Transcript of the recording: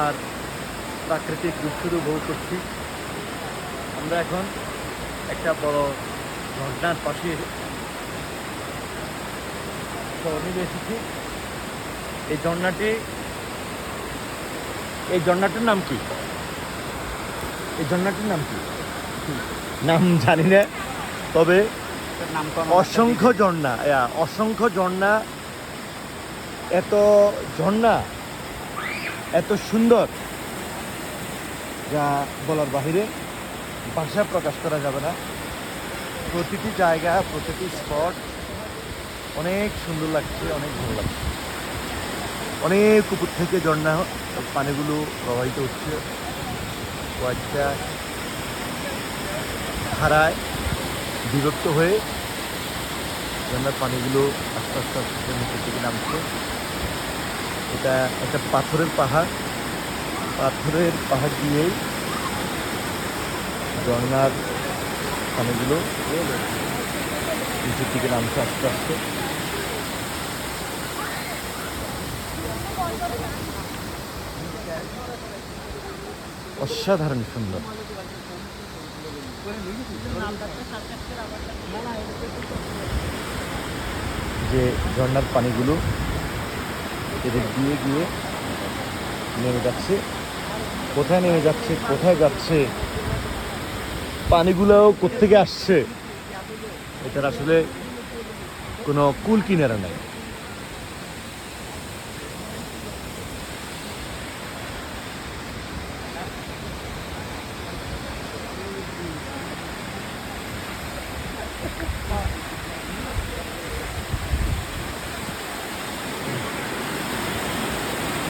আর প্রাকৃতিক দৃশ্যের উপভোগ করছি। আমরা এখন একটা বড় ঝর্ণার পাশে শহরে এসেছি। এই ঝর্ণাটি এই ঝর্ণাটির নাম কি? এই ঝর্ণাটির নাম কি? নাম জানি না তবে অসংখ্য ঝর্ণা অসংখ্য ঝর্ণা এত ঝর্ণা এত সুন্দর যা বলার বাহিরে ভাষা প্রকাশ করা যাবে না। প্রতিটি জায়গা, প্রতিটি স্পট অনেক সুন্দর লাগছে, অনেক ভালো লাগছে। অনেক উপর থেকে ঝর্ণা পানিগুলো প্রবাহিত হচ্ছে। কয়েকটা ধারায় বিভক্ত হয়ে ঝর্ণার পানিগুলো আস্তে আস্তে আস্তে নিচের দিকে নামছে। এটা একটা পাথরের পাহাড়। পাথরের পাহাড় দিয়েই ঝর্ণার পানিগুলো নিচের দিকে নামছে আস্তে আস্তে। অসাধারণ সুন্দর। যে ঝর্ণার পানিগুলো এদের দিয়ে গিয়ে নেমে যাচ্ছে। কোথায় নেমে যাচ্ছে, কোথায় যাচ্ছে? পানিগুলোও কোথেকে আসছে? এটার আসলে কোনো কুল কিনারা নাই।